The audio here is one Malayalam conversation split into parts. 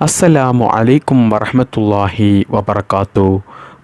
അസ്സലാമു അലൈക്കും വറഹമത്തല്ലാഹി വബർക്കാത്തു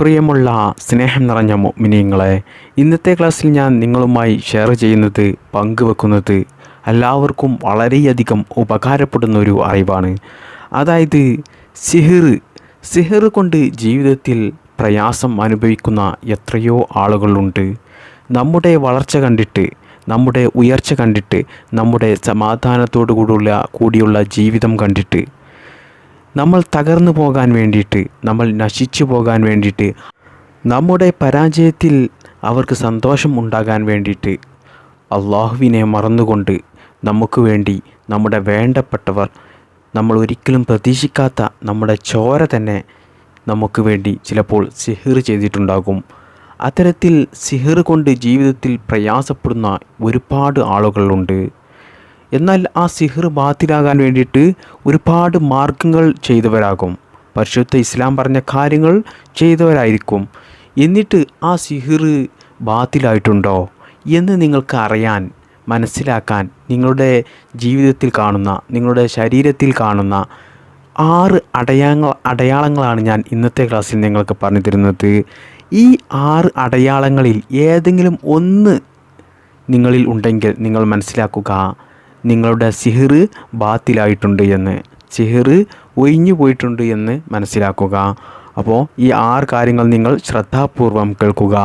പ്രിയമുള്ള സ്നേഹം നിറഞ്ഞ മിനിങ്ങളെ ഇന്നത്തെ ക്ലാസ്സിൽ ഞാൻ നിങ്ങളുമായി ഷെയർ ചെയ്യുന്നത് പങ്കുവെക്കുന്നത് എല്ലാവർക്കും വളരെയധികം ഉപകാരപ്പെടുന്ന ഒരു അറിവാണ്. അതായത് സിഹിർ സിഹിർ കൊണ്ട് ജീവിതത്തിൽ പ്രയാസം അനുഭവിക്കുന്ന എത്രയോ ആളുകളുണ്ട്. നമ്മുടെ വളർച്ച കണ്ടിട്ട് നമ്മുടെ ഉയർച്ച കണ്ടിട്ട് നമ്മുടെ സമാധാനത്തോടു കൂടിയുള്ള കൂടിയുള്ള ജീവിതം കണ്ടിട്ട് നമ്മൾ തകർന്നു പോകാൻ വേണ്ടിയിട്ട് നമ്മൾ നശിച്ചു പോകാൻ വേണ്ടിയിട്ട് നമ്മുടെ പരാജയത്തിൽ അവർക്ക് സന്തോഷം ഉണ്ടാകാൻ വേണ്ടിയിട്ട് അള്ളാഹുവിനെ മറന്നുകൊണ്ട് നമുക്ക് വേണ്ടി നമ്മുടെ വേണ്ടപ്പെട്ടവർ നമ്മൾ ഒരിക്കലും പ്രതീക്ഷിക്കാത്ത നമ്മുടെ ചോര തന്നെ നമുക്ക് വേണ്ടി ചിലപ്പോൾ സിഹിർ ചെയ്തിട്ടുണ്ടാകും. അത്തരത്തിൽ സിഹിർ കൊണ്ട് ജീവിതത്തിൽ പ്രയാസപ്പെടുന്ന ഒരുപാട് ആളുകളുണ്ട്. എന്നാൽ ആ സിഹിർ ബാത്തിലാകാൻ വേണ്ടിയിട്ട് ഒരുപാട് മാർഗങ്ങൾ ചെയ്തവരാകും. പരിശുദ്ധ ഇസ്ലാം പറഞ്ഞ കാര്യങ്ങൾ ചെയ്തവരായിരിക്കും. എന്നിട്ട് ആ സിഹിർ ബാത്തിലായിട്ടുണ്ടോ എന്ന് നിങ്ങൾക്ക് അറിയാൻ മനസ്സിലാക്കാൻ നിങ്ങളുടെ ജീവിതത്തിൽ കാണുന്ന നിങ്ങളുടെ ശരീരത്തിൽ കാണുന്ന ആറ് അടയാങ്ങൾ അടയാളങ്ങളാണ് ഞാൻ ഇന്നത്തെ ക്ലാസ്സിൽ നിങ്ങൾക്ക് പറഞ്ഞു തരുന്നത്. ഈ ആറ് അടയാളങ്ങളിൽ ഏതെങ്കിലും ഒന്ന് നിങ്ങളിൽ ഉണ്ടെങ്കിൽ നിങ്ങൾ മനസ്സിലാക്കുക. നിങ്ങളുടെ സിഹിർ ബാത്തിലായിട്ടുണ്ട് എന്ന് സിഹിറ് ഒഴിഞ്ഞു പോയിട്ടുണ്ട് എന്ന് മനസ്സിലാക്കുക. അപ്പോൾ ഈ ആറ് കാര്യങ്ങൾ നിങ്ങൾ ശ്രദ്ധാപൂർവം കേൾക്കുക.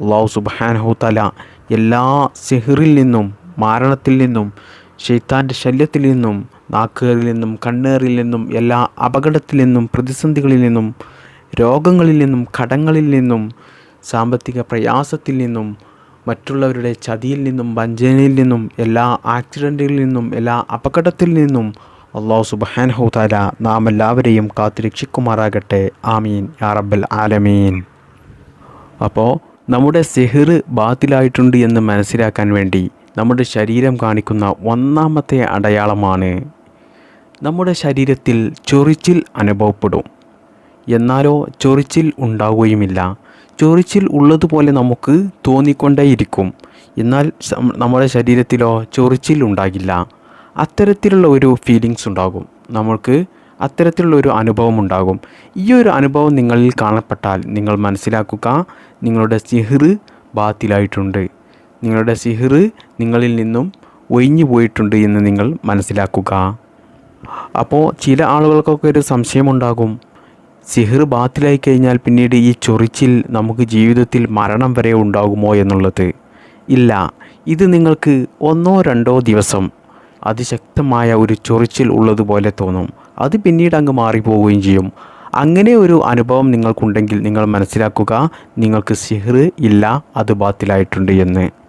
അള്ളാഹു സുബാനഹുതല എല്ലാ സിഹിറിൽ നിന്നും മാരണത്തിൽ നിന്നും ഷെയ്ത്താന്റെ ശല്യത്തിൽ നിന്നും നാക്കുകളിൽ നിന്നും കണ്ണേറിൽ നിന്നും എല്ലാ അപകടത്തിൽ നിന്നും പ്രതിസന്ധികളിൽ നിന്നും രോഗങ്ങളിൽ നിന്നും കടങ്ങളിൽ നിന്നും സാമ്പത്തിക പ്രയാസത്തിൽ നിന്നും മറ്റുള്ളവരുടെ ചതിയിൽ നിന്നും വഞ്ചനയിൽ നിന്നും എല്ലാ ആക്സിഡന്റുകളിൽ നിന്നും എല്ലാ അപകടത്തിൽ നിന്നും അള്ളാഹു സുബാൻഹുതാല നാം എല്ലാവരെയും കാത്തുരക്ഷിക്കുമാറാകട്ടെ ആമീൻ. യാ റബ്ബൽ ആലമീൻ. അപ്പോൾ നമ്മുടെ സെഹിർ ബാത്തിലായിട്ടുണ്ട് എന്ന് മനസ്സിലാക്കാൻ വേണ്ടി നമ്മുടെ ശരീരം കാണിക്കുന്ന ഒന്നാമത്തെ അടയാളമാണ് നമ്മുടെ ശരീരത്തിൽ ചൊറിച്ചിൽ അനുഭവപ്പെടും. എന്നാലോ ചൊറിച്ചിൽ ഉണ്ടാവുകയുമില്ല. ചൊറിച്ചിൽ ഉള്ളതുപോലെ നമുക്ക് തോന്നിക്കൊണ്ടേയിരിക്കും. എന്നാൽ നമ്മുടെ ശരീരത്തിലോ ചൊറിച്ചിൽ ഉണ്ടാകില്ല. അത്തരത്തിലുള്ള ഒരു ഫീലിങ്സ് ഉണ്ടാകും. നമ്മൾക്ക് അത്തരത്തിലുള്ള ഒരു അനുഭവം ഉണ്ടാകും. ഈ ഒരു അനുഭവം നിങ്ങളിൽ കാണപ്പെട്ടാൽ നിങ്ങൾ മനസ്സിലാക്കുക നിങ്ങളുടെ സിഹിറ് ബാത്തിലായിട്ടുണ്ട്. നിങ്ങളുടെ സിഹിറ് നിങ്ങളിൽ നിന്നും ഒഴിഞ്ഞു പോയിട്ടുണ്ട് എന്ന് നിങ്ങൾ മനസ്സിലാക്കുക. അപ്പോൾ ചില ആളുകൾക്കൊക്കെ ഒരു സംശയമുണ്ടാകും. സിഹിർ ബാത്തിലായി കഴിഞ്ഞാൽ പിന്നീട് ഈ ചൊറിച്ചിൽ നമുക്ക് ജീവിതത്തിൽ മരണം വരെ ഉണ്ടാകുമോ എന്നുള്ളത്? ഇല്ല. ഇത് നിങ്ങൾക്ക് ഒന്നോ രണ്ടോ ദിവസം അതിശക്തമായ ഒരു ചൊറിച്ചിൽ ഉള്ളതുപോലെ തോന്നും. അത് പിന്നീട് അങ്ങ് മാറിപ്പോവുകയും ചെയ്യും. അങ്ങനെ ഒരു അനുഭവം നിങ്ങൾക്കുണ്ടെങ്കിൽ നിങ്ങൾ മനസ്സിലാക്കുക നിങ്ങൾക്ക് സിഹിർ ഇല്ല അത് ബാത്തിലായിട്ടുണ്ട് എന്ന്.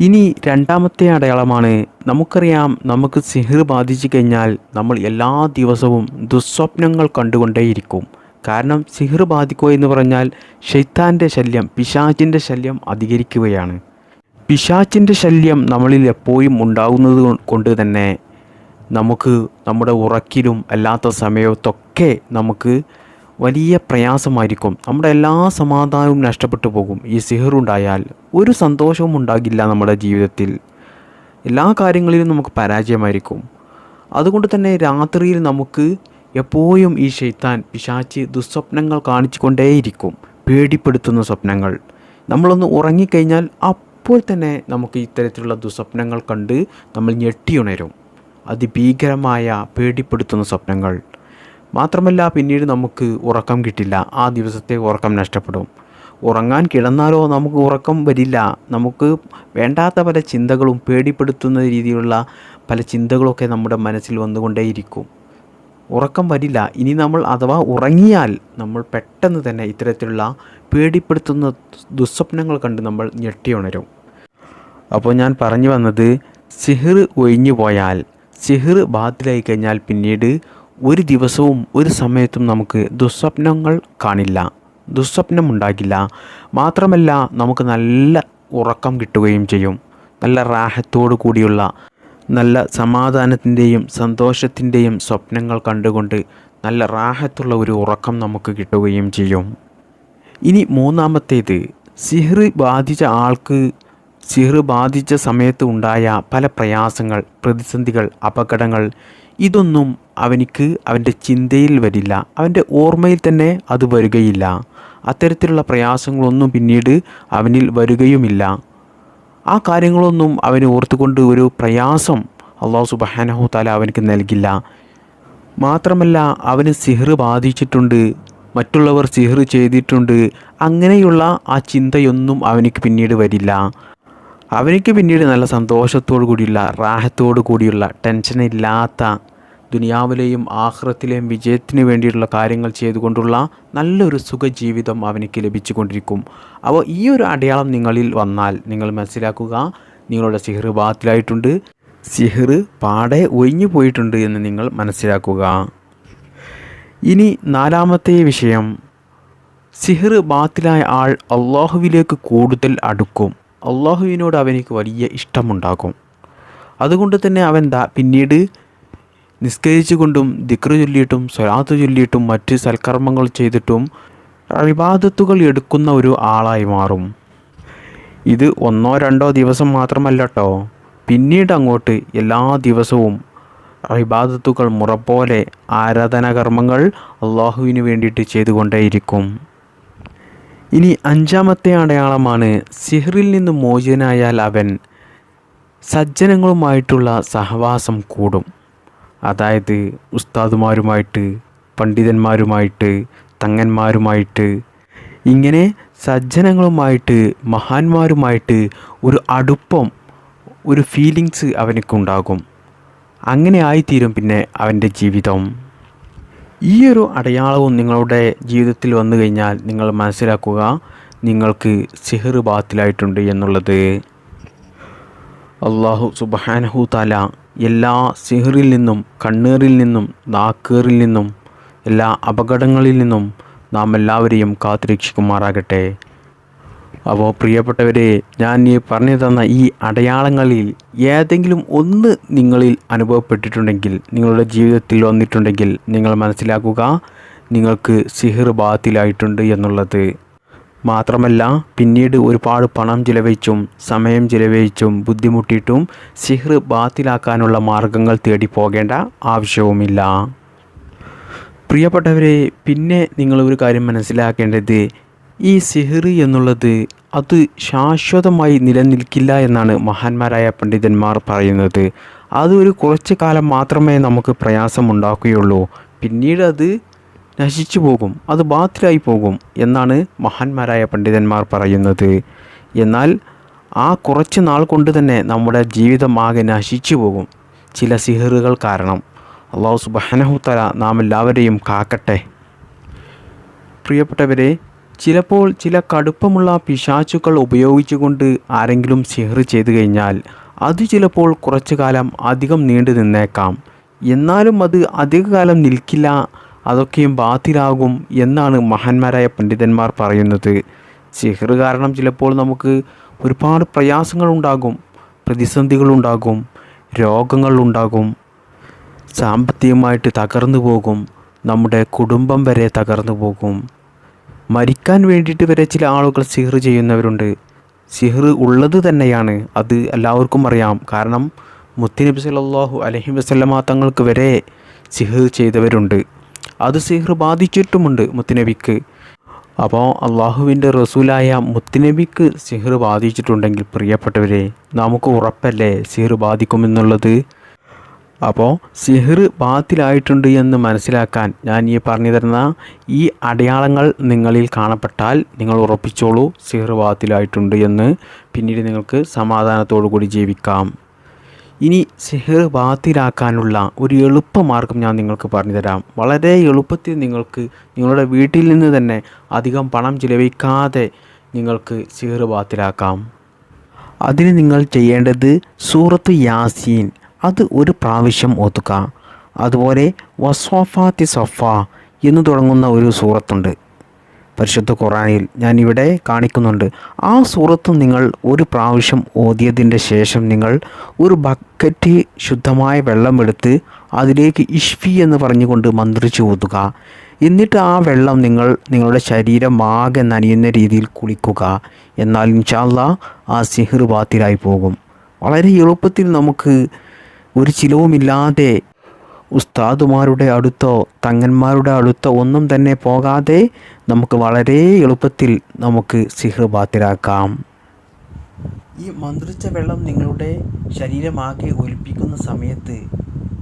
ഇനി രണ്ടാമത്തെ അടയാളമാണ് നമുക്കറിയാം നമുക്ക് സിഹിർ ബാധിച്ചു കഴിഞ്ഞാൽ നമ്മൾ എല്ലാ ദിവസവും ദുസ്വപ്നങ്ങൾ കണ്ടുകൊണ്ടേയിരിക്കും. കാരണം സിഹിർ ബാധിക്കുക എന്ന് പറഞ്ഞാൽ ഷെയ്ത്താന്റെ ശല്യം പിശാചിന്റെ ശല്യം അധികരിക്കുകയാണ്. പിശാചിന്റെ ശല്യം നമ്മളിൽ എപ്പോഴും ഉണ്ടാകുന്നത് കൊണ്ട് തന്നെ നമുക്ക് നമ്മുടെ ഉറക്കിലും അല്ലാത്ത സമയത്തൊക്കെ നമുക്ക് വലിയ പ്രയാസമായിരിക്കും. നമ്മുടെ എല്ലാ സമാധാനവും നഷ്ടപ്പെട്ടു പോകും. ഈ സിഹറുണ്ടായാൽ ഒരു സന്തോഷവും ഉണ്ടാകില്ല നമ്മുടെ ജീവിതത്തിൽ. എല്ലാ കാര്യങ്ങളിലും നമുക്ക് പരാജയമായിരിക്കും. അതുകൊണ്ട് തന്നെ രാത്രിയിൽ നമുക്ക് എപ്പോഴും ഈ ഷെയ്ത്താൻ പിശാച്ച് ദുസ്വപ്നങ്ങൾ കാണിച്ചു കൊണ്ടേയിരിക്കും പേടിപ്പെടുത്തുന്ന സ്വപ്നങ്ങൾ. നമ്മളൊന്ന് ഉറങ്ങിക്കഴിഞ്ഞാൽ അപ്പോൾ തന്നെ നമുക്ക് ഇത്തരത്തിലുള്ള ദുസ്വപ്നങ്ങൾ കണ്ട് നമ്മൾ ഞെട്ടിയുണരും. അതിഭീകരമായ പേടിപ്പെടുത്തുന്ന സ്വപ്നങ്ങൾ. മാത്രമല്ല പിന്നീട് നമുക്ക് ഉറക്കം കിട്ടില്ല. ആ ദിവസത്തെ ഉറക്കം നഷ്ടപ്പെടും. ഉറങ്ങാൻ കിടന്നാലോ നമുക്ക് ഉറക്കം വരില്ല. നമുക്ക് വേണ്ടാത്ത പല ചിന്തകളും പേടിപ്പെടുത്തുന്ന രീതിയിലുള്ള പല ചിന്തകളൊക്കെ നമ്മുടെ മനസ്സിൽ വന്നുകൊണ്ടേയിരിക്കും. ഉറക്കം വരില്ല. ഇനി നമ്മൾ അഥവാ ഉറങ്ങിയാൽ നമ്മൾ പെട്ടെന്ന് തന്നെ ഇത്തരത്തിലുള്ള പേടിപ്പെടുത്തുന്ന ദുസ്വപ്നങ്ങൾ കണ്ട് നമ്മൾ ഞെട്ടിയുണരും. അപ്പോൾ ഞാൻ പറഞ്ഞു വന്നത് സിഹിർ ഒഴിഞ്ഞു പോയാൽ സിഹിർ ബാത്തിലായി കഴിഞ്ഞാൽ പിന്നീട് ഒരു ദിവസവും ഒരു സമയത്തും നമുക്ക് ദുസ്വപ്നങ്ങൾ കാണില്ല. ദുസ്വപ്നം ഉണ്ടാകില്ല മാത്രമല്ല നമുക്ക് നല്ല ഉറക്കം കിട്ടുകയും ചെയ്യും. നല്ല റാഹത്തോടു കൂടിയുള്ള നല്ല സമാധാനത്തിന്റെയും സന്തോഷത്തിന്റെയും സ്വപ്നങ്ങൾ കണ്ടുകൊണ്ട് നല്ല റാഹത്തുള്ള ഒരു ഉറക്കം നമുക്ക് കിട്ടുകയും ചെയ്യും. ഇനി മൂന്നാമത്തേത് സിഹ്റ് ബാധിച്ച ആൾക്ക് സിഹ്റ് ബാധിച്ച സമയത്ത് ഉണ്ടായ പല പ്രയാസങ്ങൾ പ്രതിസന്ധികൾ അപകടങ്ങൾ ഇതൊന്നും അവനിക്ക് അവന്റെ ചിന്തയിൽ വരില്ല. അവന്റെ ഓർമ്മയിൽ തന്നെ അത് വരികയില്ല. അത്തരത്തിലുള്ള പ്രയാസങ്ങളൊന്നും പിന്നീട് അവനിൽ വരികയുമില്ല. ആ കാര്യങ്ങളൊന്നും അവന് ഓർത്തുകൊണ്ട് ഒരു പ്രയാസം അള്ളാഹു സുബഹാനഹു താല അവനക്ക് നൽകില്ല. മാത്രമല്ല അവന് സിഹർ ബാധിച്ചിട്ടുണ്ട്. മറ്റുള്ളവർ സിഹർ ചെയ്തിട്ടുണ്ട്. അങ്ങനെയുള്ള ആ ചിന്തയൊന്നും അവനിക്ക് പിന്നീട് വരില്ല. അവനിക്ക് പിന്നീട് നല്ല സന്തോഷത്തോടു കൂടിയുള്ള റാഹത്തോടു കൂടിയുള്ള ടെൻഷനില്ലാത്ത ദുനിയാവിലെയും ആഹ്റത്തിലെയും വിജയത്തിന് വേണ്ടിയിട്ടുള്ള കാര്യങ്ങൾ ചെയ്തുകൊണ്ടുള്ള നല്ലൊരു സുഖജീവിതം അവനിക്ക് ലഭിച്ചുകൊണ്ടിരിക്കും. അപ്പോൾ ഈ ഒരു അടയാളം നിങ്ങളിൽ വന്നാൽ നിങ്ങൾ മനസ്സിലാക്കുക നിങ്ങളുടെ സിഹർ ബാത്തിലായിട്ടുണ്ട് സിഹർ പാടെ ഒഴിഞ്ഞു പോയിട്ടുണ്ട് എന്ന് നിങ്ങൾ മനസ്സിലാക്കുക. ഇനി നാലാമത്തെ വിഷയം. സിഹർ ബാത്തിലായ ആൾ അള്ളാഹുവിലേക്ക് കൂടുതൽ അടുക്കും. അള്ളാഹുവിനോട് അവനിക്ക് വലിയ ഇഷ്ടമുണ്ടാകും. അതുകൊണ്ട് തന്നെ അവൻ പിന്നീട് നിസ്കരിച്ചുകൊണ്ടും ദിക്റ് ചൊല്ലിയിട്ടും സ്വലാത്ത് ചൊല്ലിയിട്ടും മറ്റ് സൽക്കർമ്മങ്ങൾ ചെയ്തിട്ടും വിവാദത്തുകൾ എടുക്കുന്ന ഒരു ആളായി മാറും. ഇത് ഒന്നോ രണ്ടോ ദിവസം മാത്രമല്ല കേട്ടോ പിന്നീട് അങ്ങോട്ട് എല്ലാ ദിവസവും ഇബാദത്തുകൾ മുറപോലെ ആരാധനാകർമ്മങ്ങൾ അള്ളാഹുവിന് വേണ്ടിയിട്ട് ചെയ്തുകൊണ്ടേയിരിക്കും. ഇനി അഞ്ചാമത്തെ അടയാളമാണ് സിഹറിൽ നിന്ന് മോചനായാൽ അവൻ സജ്ജനങ്ങളുമായിട്ടുള്ള സഹവാസം കൂടും. അതായത് ഉസ്താദുമാരുമായിട്ട് പണ്ഡിതന്മാരുമായിട്ട് തങ്ങന്മാരുമായിട്ട് ഇങ്ങനെ സജ്ജനങ്ങളുമായിട്ട് മഹാന്മാരുമായിട്ട് ഒരു അടുപ്പം ഒരു ഫീലിങ്സ് അവനക്കുണ്ടാകും. അങ്ങനെ ആയിത്തീരും പിന്നെ അവന്റെ ജീവിതം. ഈ ഒരു അടയാളവും നിങ്ങളുടെ ജീവിതത്തിൽ വന്നു കഴിഞ്ഞാൽ നിങ്ങൾ മനസ്സിലാക്കുക നിങ്ങൾക്ക് സിഹർ ബാത്തിലായിട്ടുണ്ട് എന്നുള്ളത്. അള്ളാഹു സുബഹാനഹു താല എല്ലാ സിഹറിൽ നിന്നും കണ്ണീറിൽ നിന്നും നാക്കേറിൽ നിന്നും എല്ലാ അപകടങ്ങളിൽ നിന്നും നാം എല്ലാവരെയും കാത്തുരക്ഷിക്കുമാറാകട്ടെ. അപ്പോൾ പ്രിയപ്പെട്ടവരെ ഞാൻ ഈ പറഞ്ഞു തന്ന ഈ അടയാളങ്ങളിൽ ഏതെങ്കിലും ഒന്ന് നിങ്ങളിൽ അനുഭവപ്പെട്ടിട്ടുണ്ടെങ്കിൽ നിങ്ങളുടെ ജീവിതത്തിൽ വന്നിട്ടുണ്ടെങ്കിൽ നിങ്ങൾ മനസ്സിലാക്കുക നിങ്ങൾക്ക് സിഹിർ ബാത്തിലായിട്ടുണ്ട് എന്നുള്ളത്. മാത്രമല്ല പിന്നീട് ഒരുപാട് പണം ചിലവഴിച്ചും സമയം ചിലവഴിച്ചും ബുദ്ധിമുട്ടിയിട്ടും സിഹ്ർ ബാത്തിലാക്കാനുള്ള മാർഗങ്ങൾ തേടി പോകേണ്ട ആവശ്യവുമില്ല. പ്രിയപ്പെട്ടവരെ പിന്നെ നിങ്ങൾ ഒരു കാര്യം മനസ്സിലാക്കേണ്ടത് ഈ സിഹ് എന്നുള്ളത് അത് ശാശ്വതമായി നിലനിൽക്കില്ല എന്നാണ് മഹാന്മാരായ പണ്ഡിതന്മാർ പറയുന്നത്. അത് ഒരു കുറച്ച് കാലം മാത്രമേ നമുക്ക് പ്രയാസമുണ്ടാക്കുകയുള്ളൂ. പിന്നീട് അത് നശിച്ചു പോകും അത് ബാത്തിലായി പോകും എന്നാണ് മഹാന്മാരായ പണ്ഡിതന്മാർ പറയുന്നത്. എന്നാൽ ആ കുറച്ച് നാൾ കൊണ്ട് തന്നെ നമ്മുടെ ജീവിതം ആകെ നശിച്ചു പോകും. ചില സിഹറുകൾ കാരണം. അള്ളാഹു സുബാനഹുത്തല നാം എല്ലാവരെയും കാക്കട്ടെ. പ്രിയപ്പെട്ടവരെ ചിലപ്പോൾ ചില കടുപ്പമുള്ള പിശാച്ചുക്കൾ ഉപയോഗിച്ചുകൊണ്ട് ആരെങ്കിലും സിഹർ ചെയ്തു കഴിഞ്ഞാൽ അത് ചിലപ്പോൾ കുറച്ചു കാലം അധികം നീണ്ടു നിന്നേക്കാം. എന്നാലും അത് അധികകാലം നിൽക്കില്ല അതൊക്കെയും ബാത്തിലാകും എന്നാണ് മഹാന്മാരായ പണ്ഡിതന്മാർ പറയുന്നത്. സിഹർ കാരണം ചിലപ്പോൾ നമുക്ക് ഒരുപാട് പ്രയാസങ്ങളുണ്ടാകും പ്രതിസന്ധികളുണ്ടാകും രോഗങ്ങളുണ്ടാകും സാമ്പത്തികമായിട്ട് തകർന്നു പോകും നമ്മുടെ കുടുംബം വരെ തകർന്നു പോകും. മരിക്കാൻ വേണ്ടിയിട്ട് വരെ ചില ആളുകൾ സിഹർ ചെയ്യുന്നവരുണ്ട്. സിഹർ ഉള്ളത് തന്നെയാണ് അത് എല്ലാവർക്കും അറിയാം. കാരണം മുത്തുനബി സല്ലാഹു അലഹി വസല്ലമ തങ്ങൾക്ക് വരെ സിഹർ ചെയ്തവരുണ്ട്. അത് സിഹർ ബാധിച്ചിട്ടുമുണ്ട് മുത്തുനബിക്ക്. അപ്പോൾ അള്ളാഹുവിന്റെ റസൂലായ മുത്തുനബിക്ക് സിഹർ ബാധിച്ചിട്ടുണ്ടെങ്കിൽ പ്രിയപ്പെട്ടവരെ നമുക്ക് ഉറപ്പല്ലേ സിഹർ ബാധിക്കുമെന്നുള്ളത്? അപ്പോൾ സിഹർ ബാത്തിലായിട്ടുണ്ട് എന്ന് മനസ്സിലാക്കാൻ ഞാൻ ഈ പറഞ്ഞു തരുന്ന ഈ അടയാളങ്ങൾ നിങ്ങളിൽ കാണപ്പെട്ടാൽ നിങ്ങൾ ഉറപ്പിച്ചോളൂ സിഹർ ബാത്തിലായിട്ടുണ്ട് എന്ന്. പിന്നീട് നിങ്ങൾക്ക് സമാധാനത്തോടു കൂടി ജീവിക്കാം. ഇനി സെഹർ ബാത്തിലാക്കാനുള്ള ഒരു എളുപ്പമാർഗം ഞാൻ നിങ്ങൾക്ക് പറഞ്ഞുതരാം വളരെ എളുപ്പത്തിൽ നിങ്ങൾക്ക് നിങ്ങളുടെ വീട്ടിൽ നിന്ന് തന്നെ അധികം പണം ചിലവഴിക്കാതെ നിങ്ങൾക്ക് സെഹർ ബാത്തിലാക്കാം. അതിന് നിങ്ങൾ ചെയ്യേണ്ടത് സൂറത്ത് യാസീൻ അത് ഒരു പ്രാവശ്യം ഓതുക. അതുപോലെ വസോഫാത്തി സഫ എന്ന് തുടങ്ങുന്ന ഒരു സൂറത്തുണ്ട്. പരിശുദ്ധ ഖുറാനിൽ ഞാൻ ഇവിടെ കാണിക്കുന്നുണ്ട്. ആ സൂറത്ത് നിങ്ങൾ ഒരു പ്രാവശ്യം ഓതിയതിന്റെ ശേഷം നിങ്ങൾ ഒരു ബക്കറ്റ് ശുദ്ധമായ വെള്ളം എടുത്ത് അതിലേക്ക് ഇഷ്ഫി എന്ന് പറഞ്ഞുകൊണ്ട് മന്ത്രിച്ച് ഓതുക. എന്നിട്ട് ആ വെള്ളം നിങ്ങൾ നിങ്ങളുടെ ശരീരം ആകെ നനയുന്ന രീതിയിൽ കുളിക്കുക. എന്നാൽ ഇൻഷാല്ല ആ സിഹിർ ബാത്തിലായി പോകും. വളരെ എളുപ്പത്തിൽ നമുക്ക് ഒരു ചിലവുമില്ലാതെ ഉസ്താദുമാരുടെ അടുത്തോ തങ്ങന്മാരുടെ അടുത്തോ ഒന്നും തന്നെ പോകാതെ നമുക്ക് വളരെ എളുപ്പത്തിൽ നമുക്ക് സിഹർ ബാത്തിലാക്കാം. ഈ മന്ത്രിച്ച വെള്ളം നിങ്ങളുടെ ശരീരമാകെ ഒലിപ്പിക്കുന്ന സമയത്ത്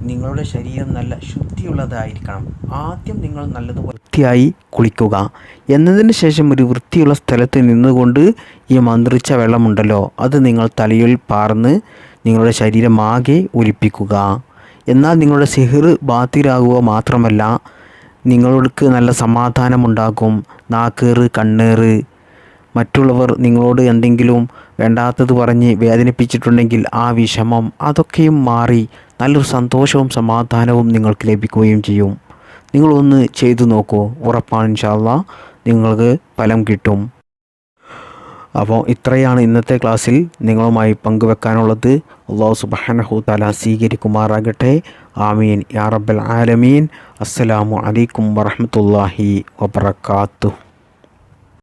നിങ്ങളുടെ ശരീരം നല്ല ശുദ്ധിയുള്ളതായിരിക്കണം. ആദ്യം നിങ്ങൾ നല്ലത് വൃത്തിയായി കുളിക്കുക. എന്നതിന് ശേഷം ഒരു വൃത്തിയുള്ള സ്ഥലത്ത് നിന്നുകൊണ്ട് ഈ മന്ത്രിച്ച വെള്ളമുണ്ടല്ലോ അത് നിങ്ങൾ തലയിൽ പാർന്ന് നിങ്ങളുടെ ശരീരമാകെ ഒലിപ്പിക്കുക. എന്നാൽ നിങ്ങളുടെ സിഹിർ ബാത്തിലാകുക മാത്രമല്ല നിങ്ങൾക്ക് നല്ല സമാധാനമുണ്ടാക്കും നാക്കേറ് കണ്ണേറ്. മറ്റുള്ളവർ നിങ്ങളോട് എന്തെങ്കിലും വേണ്ടാത്തത് പറഞ്ഞ് വേദനിപ്പിച്ചിട്ടുണ്ടെങ്കിൽ ആ വിഷമം അതൊക്കെയും മാറി നല്ലൊരു സന്തോഷവും സമാധാനവും നിങ്ങൾക്ക് ലഭിക്കുകയും ചെയ്യും. നിങ്ങളൊന്ന് ചെയ്തു നോക്കൂ. ഉറപ്പാണ് ഇൻഷാല്ല നിങ്ങൾക്ക് ഫലം കിട്ടും. അപ്പോൾ ഇത്രയാണ് ഇന്നത്തെ ക്ലാസ്സിൽ നിങ്ങളുമായി പങ്കുവെക്കാനുള്ളത്. അള്ളാഹു സുബാനഹു താല സ്വീകരിക്കുമാറാകട്ടെ. ആമീൻ. യാ റബ്ബൽ ആലമീൻ. അസ്സലാമു അലൈക്കും വറഹമത്തല്ലാഹി വബർക്കാത്തു